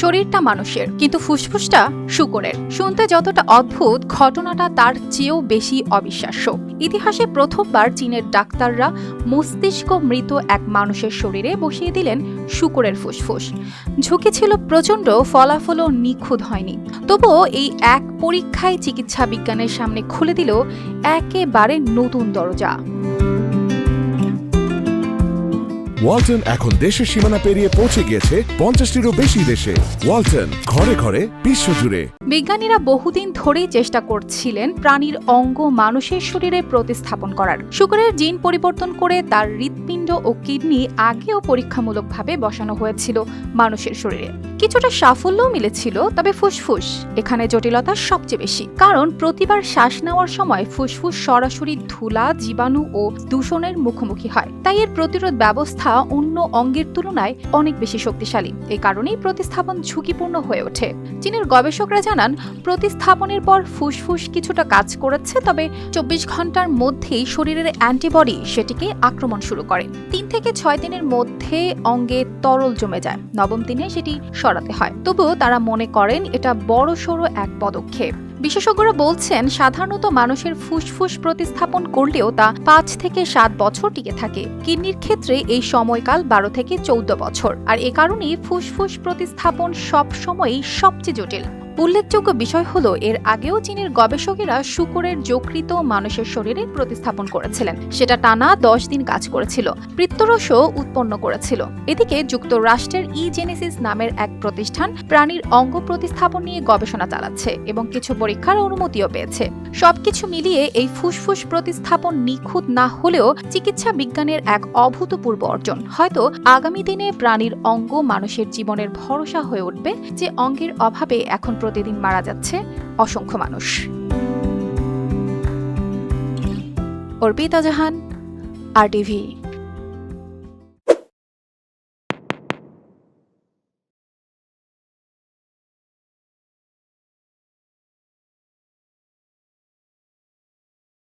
শরীরটা মানুষের, কিন্তু ফুসফুসটা শুকরের। শুনতে যতটা অদ্ভুত, ঘটনাটা তার চেয়েও বেশি অবিশ্বাস্য। ইতিহাসে প্রথমবার চীনের ডাক্তাররা মস্তিষ্ক মৃত এক মানুষের শরীরে বসিয়ে দিলেন শুকরের ফুসফুস। ঝুঁকি ছিল প্রচণ্ড, ফলাফলও নিখুঁত হয়নি। তবুও এই এক পরীক্ষায় চিকিৎসা বিজ্ঞানের সামনে খুলে দিল একেবারে নতুন দরজা। ওয়ালটন এখন দেশের সীমানা পেরিয়ে পৌঁছে গিয়েছে পঞ্চাশটিরও বেশি দেশে। ওয়ালটন, ঘরে ঘরে, বিশ্বজুড়ে। বিজ্ঞানীরা বহুদিন ধরেই চেষ্টা করছিলেন প্রাণীর অঙ্গ মানুষের শরীরে প্রতিস্থাপন করার। শুকরের জিন পরিবর্তন করে তার হৃৎপিণ্ড ও কিডনি আগেও পরীক্ষামূলকভাবে বসানো হয়েছিল মানুষের শরীরে। কিছুটা সাফল্যও মিলেছিল, তবে ফুসফুস এখানে জটিলতা সবচেয়ে বেশি। কারণ প্রতিবার শ্বাস নেওয়ার সময় ফুসফুস সরাসরি ধুলা, জীবাণু ও দূষণের মুখোমুখি হয়। তাই এর প্রতিরোধ ব্যবস্থা অন্য অঙ্গের তুলনায় অনেক বেশি শক্তিশালী। এই কারণেই প্রতিস্থাপন ঝুঁকিপূর্ণ হয়ে ওঠে। চীনের গবেষকরা জানান, প্রতিস্থাপনের পর ফুসফুস কিছুটা কাজ করেছে, তবে চব্বিশ ঘণ্টার মধ্যেই শরীরের অ্যান্টিবডি সেটিকে আক্রমণ শুরু করে। তিন থেকে ছয় দিনের মধ্যে অঙ্গে তরল জমে যায়। নবম দিনে সেটি সরাতে হয়। তবুও তারা মনে করেন, এটা বড়সড় এক পদক্ষেপ। বিশেষজ্ঞরা বলছেন, সাধারণত মানুষের ফুসফুস প্রতিস্থাপন করলেও তা পাঁচ থেকে সাত বছর টিকে থাকে। কিডনির ক্ষেত্রে এই সময়কাল বারো থেকে চৌদ্দ বছর। আর এ কারণেই ফুসফুস প্রতিস্থাপন সব সময়ই সবচেয়ে জটিল। উল্লেখযোগ্য বিষয় হলো, এর আগেও চীনের গবেষকেরা শুকরের যকৃত মানুষের শরীরে প্রতিস্থাপন করেছিলেন। সেটা টানা দশ দিন কাজ করেছিল পিত্তরসও উৎপন্ন করেছিল। এদিকে যুক্তরাষ্ট্রের ই জেনেসিস নামের এক প্রতিষ্ঠান প্রাণীর অঙ্গ প্রতিস্থাপন নিয়ে গবেষণা চালাচ্ছে এবং কিছু পরীক্ষার অনুমতিও পেয়েছে। সবকিছু মিলিয়ে এই ফুসফুস প্রতিস্থাপন নিখুঁত না হলেও চিকিৎসা বিজ্ঞানের এক অভূতপূর্ব অর্জন। হয়তো আগামী দিনে প্রাণীর অঙ্গ মানুষের জীবনের ভরসা হয়ে উঠবে যে অঙ্গের অভাবে এখন প্রতিদিন মারা যাচ্ছে অসংখ্য মানুষ। অর্পিতা জাহান আর টিভি।